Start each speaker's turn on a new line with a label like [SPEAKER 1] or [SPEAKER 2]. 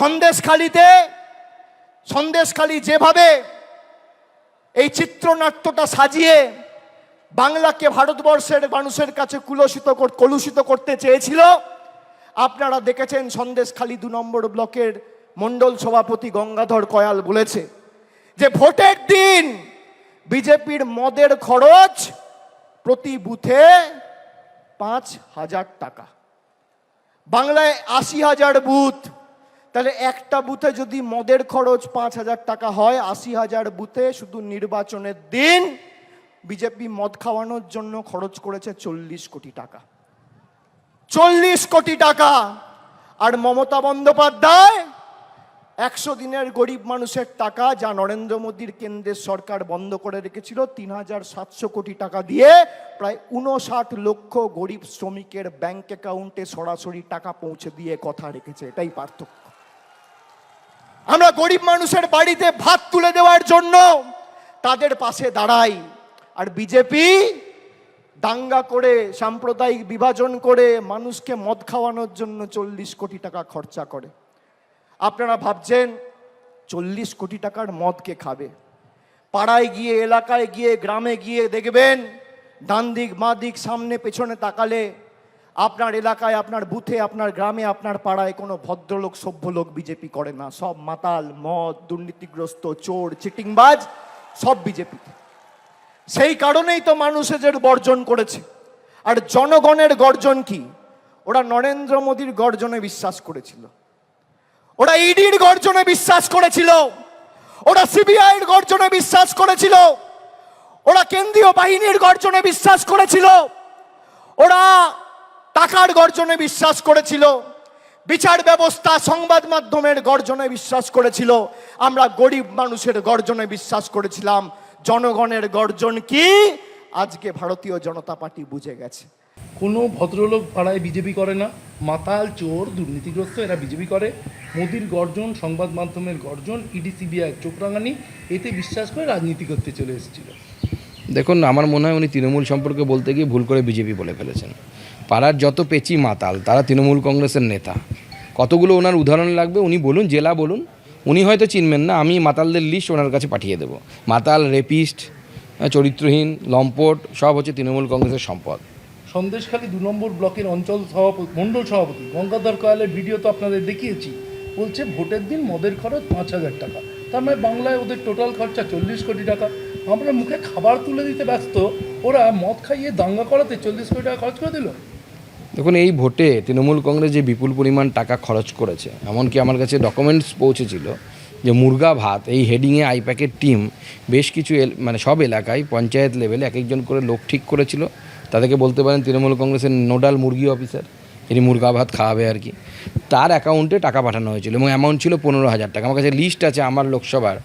[SPEAKER 1] সন্দেশখালিতে, সন্দেশখালি যেভাবে এই চিত্রনাট্যটা সাজিয়ে বাংলাকে ভারতবর্ষের মানুষের কাছে কুলসিত কলুষিত করতে চেয়েছিল, আপনারা দেখেছেন সন্দেশখালি দু নম্বর ব্লকের মণ্ডল সভাপতি গঙ্গাধর কয়াল বলেছে যে ভোটের দিন বিজেপির মদের খরচ প্রতি বুথে পাঁচ হাজার টাকা। বাংলায় আশি হাজার বুথ তাহলে একটা বুথে যদি মদের খরচ পাঁচ হাজার টাকা হয়, আশি হাজার বুথে শুধু নির্বাচনের দিন বিজেপি মদ খাওয়ানোর জন্য খরচ করেছে চল্লিশ কোটি টাকা। চল্লিশ কোটি টাকা! আর মমতা বন্দ্যোপাধ্যায়, একশো দিনের গরিব মানুষের টাকা যা নরেন্দ্র মোদীর কেন্দ্রের সরকার বন্ধ করে রেখেছিল, তিন হাজার সাতশো কোটি টাকা দিয়ে প্রায় উনষাট লক্ষ গরিব শ্রমিকের ব্যাংক অ্যাকাউন্টে সরাসরি টাকা পৌঁছে দিয়ে কথা রেখেছে, এটাই পার্থক্য। আমরা গরিব মানুষের বাড়িতে ভাত তুলে দেওয়ার জন্য তাদের পাশে দাঁড়াই। আর বিজেপি দাঙ্গা করে, সাম্প্রদায়িক বিভাজন করে মানুষকে মদ খাওয়ানোর জন্য চল্লিশ কোটি টাকা খরচা করে। আপনারা ভাবছেন, চল্লিশ কোটি টাকার মদ কে খাবে? পাড়ায় গিয়ে, এলাকায় গিয়ে, গ্রামে গিয়ে দেখবেন ডান দিক বাঁ দিক সামনে, পেছনে তাকালে আপনার এলাকায়, আপনার বুথে, আপনার গ্রামে, আপনার পাড়ায় কোনো ভদ্রলোক সভ্য লোক বিজেপি করে না। সব মাতাল, মদ, দুর্নীতিগ্রস্ত, চোর, চিটিংবাজ, সব বিজেপি সেই কারণেই তো মানুষ এদের বর্জন করেছে। আর জনগণের গর্জন কি? ওরা নরেন্দ্র মোদীর গর্জনে বিশ্বাস করেছিল। ওরা ইডির গর্জনে বিশ্বাস করেছিল। ওরা সিবিআইয়ের গর্জনে বিশ্বাস করেছিল। ওরা কেন্দ্রীয় বাহিনীর গর্জনে বিশ্বাস করেছিল। ওরা টাকার গর্জনে বিশ্বাস করেছিল বিচার ব্যবস্থা সংবাদ মাধ্যমের গর্জনে বিশ্বাস করেছিল আমরা গরিব মানুষের গর্জনে বিশ্বাস করেছিলাম জনগণের গর্জন কি? আজকে ভারতীয় জনতা পার্টি বুঝে গেছে।
[SPEAKER 2] কোনো ভদ্রলোক পাড়ায় বিজেপি করে না মাতাল চোর দুর্নীতিগ্রস্ত এরা বিজেপি করে। মোদির গর্জন সংবাদ মাধ্যমের গর্জন ইডি সিবিআই চোখরাঙানি এতে বিশ্বাস করে রাজনীতি করতে চলে এসেছিল।
[SPEAKER 3] দেখুন আমার মনে হয় উনি তৃণমূল সম্পর্কে বলতে গিয়ে ভুল করে বিজেপি বলে ফেলেছেন। পাড়ার যত পেচি মাতাল, তারা তৃণমূল কংগ্রেসের নেতা। কতগুলো ওনার উদাহরণ লাগবে উনি বলুন, জেলা বলুন। উনি হয়তো চিনবেন না, আমি মাতালদের লিস্ট ওনার কাছে পাঠিয়ে দেবো। মাতাল রেপিস্ট চরিত্রহীন, লম্পট, সব হচ্ছে তৃণমূল কংগ্রেসের সম্পদ।
[SPEAKER 2] সন্দেশখালী দু নম্বর ব্লকের অঞ্চল সভাপতি, মণ্ডল সভাপতি গঙ্গাধর কয়ালের ভিডিও তো আপনাদের দেখিয়েছি। বলছে, ভোটের দিন মদের খরচ পাঁচ হাজার টাকা। তার মানে বাংলায় ওদের টোটাল খরচা চল্লিশ কোটি টাকা। আমরা মুখে খাবার তুলে দিতে ব্যস্ত, ওরা মদ খাইয়ে দাঙ্গা করাতে চল্লিশ কোটি টাকা খরচ করে দিল।
[SPEAKER 3] দেখুন, এই ভোটে তৃণমূল কংগ্রেস যে বিপুল পরিমাণ টাকা খরচ করেছে, এমনকি আমার কাছে ডকুমেন্টস পৌঁছেছিল যে মুরগা ভাত, এই হেডিংয়ে আইপ্যাকের টিম বেশ কিছু মানে সব এলাকায় পঞ্চায়েত লেভেলে এক একজন করে লোক ঠিক করেছিল। তাদেরকে বলতে পারেন তৃণমূল কংগ্রেসের নোডাল মুরগি অফিসার যিনি মুরগা ভাত খাওয়াবে আর কি। তার অ্যাকাউন্টে টাকা পাঠানো হয়েছিল এবং অ্যামাউন্ট ছিল পনেরো হাজার টাকা। আমার কাছে লিস্ট আছে আমার লোকসভার।